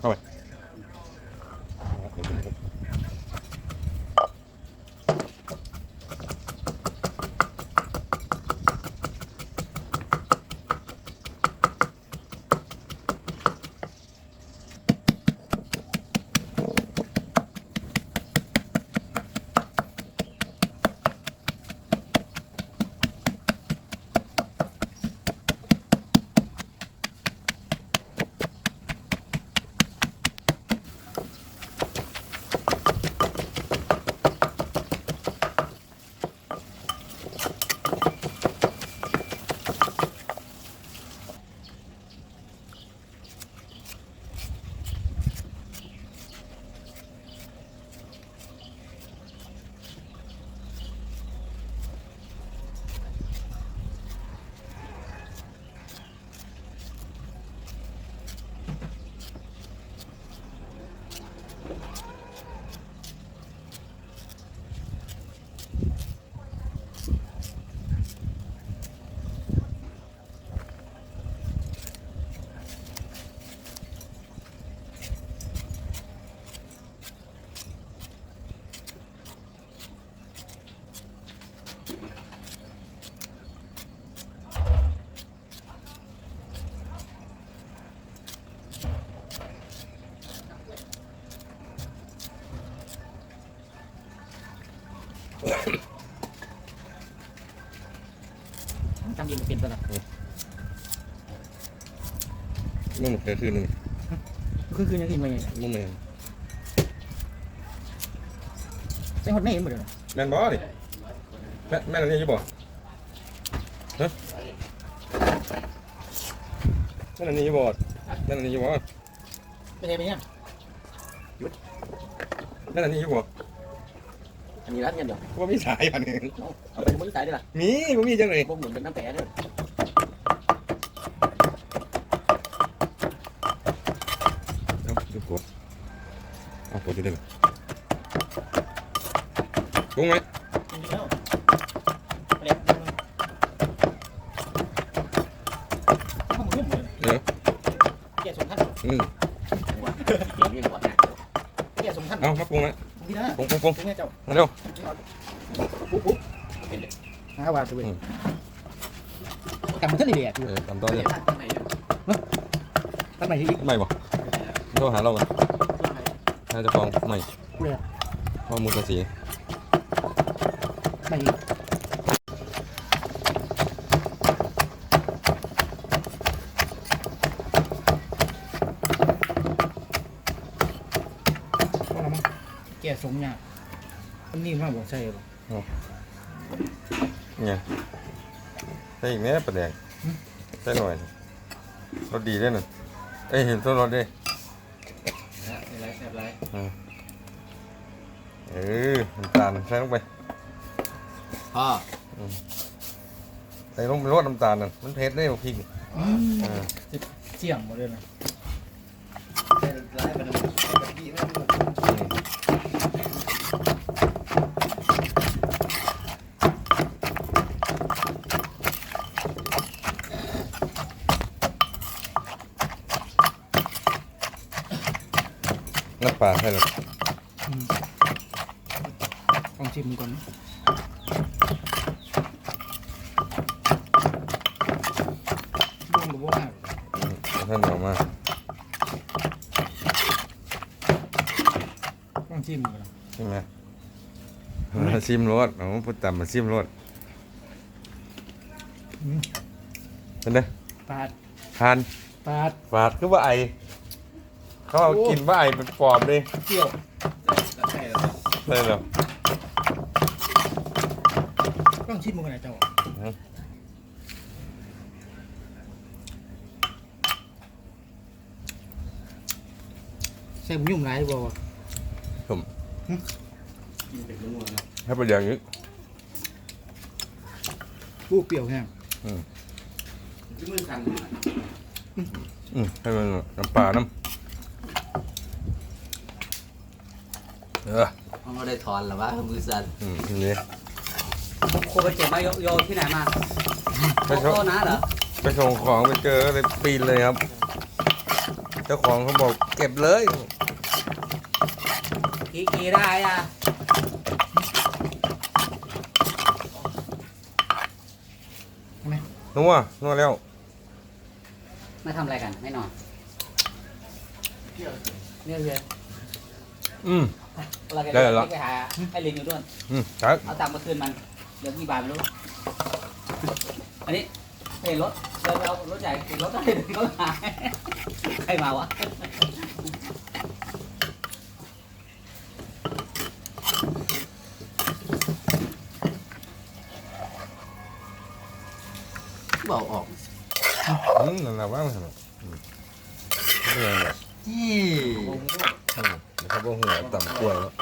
好。 จำยิงเป็นตัวละนุ่มแค่คือหนึ่งคือคือยังกินไปไงนุ่มเองใส่หดไม่เห็นหมดเลยแม่นบอดิแม่แม่นอันนี้อยี่บ่ฮะแม่นอันนี้อยี่บ่แม่นอันนี้อยี่บ่ไม่ใช่ไปเนี่ยแม่นอันนี้อยี่บ่อั นนี้รัดเงินเดี๋ยวว่ามีสายอันนี้เอาไปมือสายได้ละมีว่ามีจังเลยพวกหมุนเป็นน้ำแปะด้วยเอาดูกดเอากดจะได้ไหมกุ้งไหมเด็กข้าวหมูหมดเลยเดี๋ยวแก่สมท่านอืมเรียกว่าแก่สมท่านเอามาปรุงไหม พี่นะปรุงปรุงปรุงเป็นไงเจ้ามาเร็วปุ๊บปุ๊บห้าบา ทตัวเองกำมันท่านนี่แหละเออตามต่อเนี่ยตั้งไหนตั้งไหนอีกไม่บ่โทรหาเรากันน่าจะฟองไม่เลยข้อมูลภาษีไม่อีกแก่สมเนี่ยอันนี้มาบอกใช่หรอเนี่ยใส่อีกแม่ประแดงใส่หน่อยรสดีด้วยน่ะเอ้ยเห็นตัวรสดิอะไรอะไรเออน้ำตาลใส่ลงไปพ่อใส่ลงไปรสน้ำตาลน่ะมันเผ็ดได้พริกเออเสี่ยงหมดเลยนะ น้ำปลาใส่ลงลองชิมก่อนบ้งกับบ้งท่านเอามาลองชิมก่อนใช่ไหมมาชิมรสเอาพุทธมาชิมรสเป็นไงปาดทานปาดฝาดคือว่าไอ เขาเอากินว่าไอเป็นปอบเลยเกี่ยวใช่เหรอลองชิมก่อนนะเจ้าอืมใส่บุญยุ่งไรบ่ให้ประเดี๋ยวนี้ปูเปรี้ยวแห้งอืมให้มันน้ำปลาน้ำ เออเขาไม่ได้ถอนหรอวะมือสั่นอืมนี่โคไปเจ็บมาโยโยที่ไหนมาไปโคส่งโคนะเหรอไปส่งของไปเจอเลยปีนเลยครับ เจ้าของเขาบอกเก็บเลยกี่กี่ได้อะนัวนัวแล้วไม่ทำอะไรกันไม่นอนเนี่ยเลยอืมเราจะ ได้แล้วไปหาให้ลิงอยู่ด้วยอืมครับเอาตังค์มาคืนมันเดี๋ยวกี่บาทไม่รู้อันนี้เห็นรถเดินไปเอารถใหญ่เห็นรถก็เลยเดินเข้าหาใครมาวะบอกออกอืมนั่นแหละว่ามันอืมไม่เป็นไรหรอกที่ อืม เขาบอกหัวต่ำกล้วยแล้ว